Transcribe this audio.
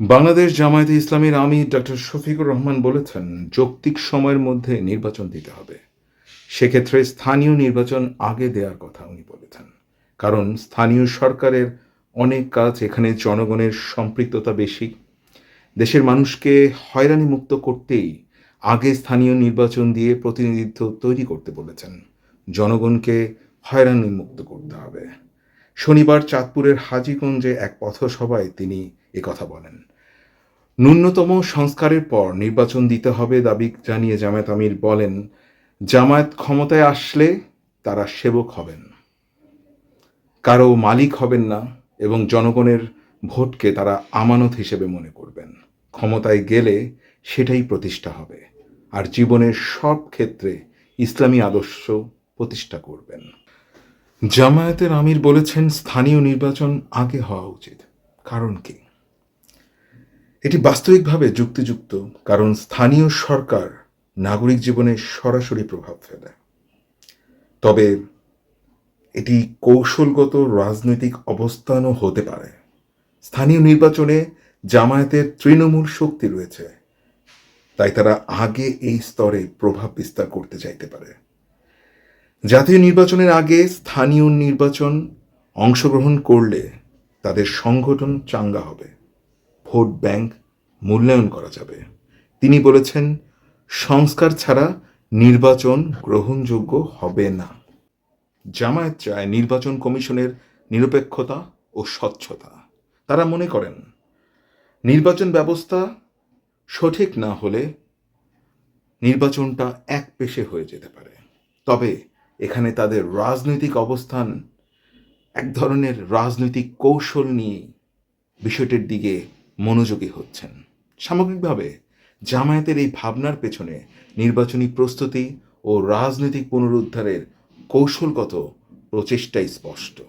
বাংলাদেশ জামায়াতে ইসলামের আমি ডক্টর শফিকুর রহমান বলেছেন, যৌক্তিক সময়ের মধ্যে নির্বাচন দিতে হবে। সেক্ষেত্রে স্থানীয় নির্বাচন আগে দেওয়ার কথা উনি বলেছেন। কারণ স্থানীয় সরকারের অনেক কাজ এখানে জনগণের সম্পৃক্ততা বেশি। দেশের মানুষকে হয়রানি মুক্ত করতেই আগে স্থানীয় নির্বাচন দিয়ে প্রতিনিধিত্ব তৈরি করতে বলেছেন। জনগণকে হয়রানি মুক্ত করতে হবে। শনিবার চাঁদপুরের হাজীগঞ্জে এক পথসভায় তিনি কথা বলেন। ন্যূনতম সংস্কারের পর নির্বাচন দিতে হবে দাবি জানিয়ে জামায়াত আমির বলেন, জামায়াত ক্ষমতায় আসলে তারা সেবক হবেন। কারও মালিক হবেন না এবং জনগণের ভোটকে তারা আমানত হিসেবে মনে করবেন। ক্ষমতায় গেলে সেটাই প্রতিষ্ঠা হবে আর জীবনের সব ক্ষেত্রে ইসলামী আদর্শ প্রতিষ্ঠা করবেন। জামায়াতের আমির বলেছেন, স্থানীয় নির্বাচন আগে হওয়া উচিত। কারণ কি? এটি বাস্তবিকভাবে যুক্তিযুক্ত, কারণ স্থানীয় সরকার নাগরিক জীবনে সরাসরি প্রভাব ফেলে। তবে এটি কৌশলগত রাজনৈতিক অবস্থানও হতে পারে। স্থানীয় নির্বাচনে জামায়াতের তৃণমূল শক্তি রয়েছে, তাই তারা আগে এই স্তরে প্রভাব বিস্তার করতে চাইতে পারে। জাতীয় নির্বাচনের আগে স্থানীয় নির্বাচন অংশগ্রহণ করলে তাদের সংগঠন চাঙ্গা হবে। ভোট ব্যাংক মূল্যায়ন করা যাবে। তিনি বলেছেন, সংস্কার ছাড়া নির্বাচন গ্রহণযোগ্য হবে না। জামায়াত চায় নির্বাচন কমিশনের নিরপেক্ষতা ও স্বচ্ছতা। তারা মনে করেন, নির্বাচন ব্যবস্থা সঠিক না হলে নির্বাচনটা এক পেশে হয়ে যেতে পারে। তবে এখানে তাদের রাজনৈতিক অবস্থান, এক ধরনের রাজনৈতিক কৌশল নিয়ে বিষয়টির দিকে মনোযোগী হচ্ছেন। সামগ্রিকভাবে, জামায়াতের এই ভাবনার পেছনে নির্বাচনী প্রস্তুতি ও রাজনৈতিক পুনরুদ্ধারের কৌশলগত প্রচেষ্টাই স্পষ্ট।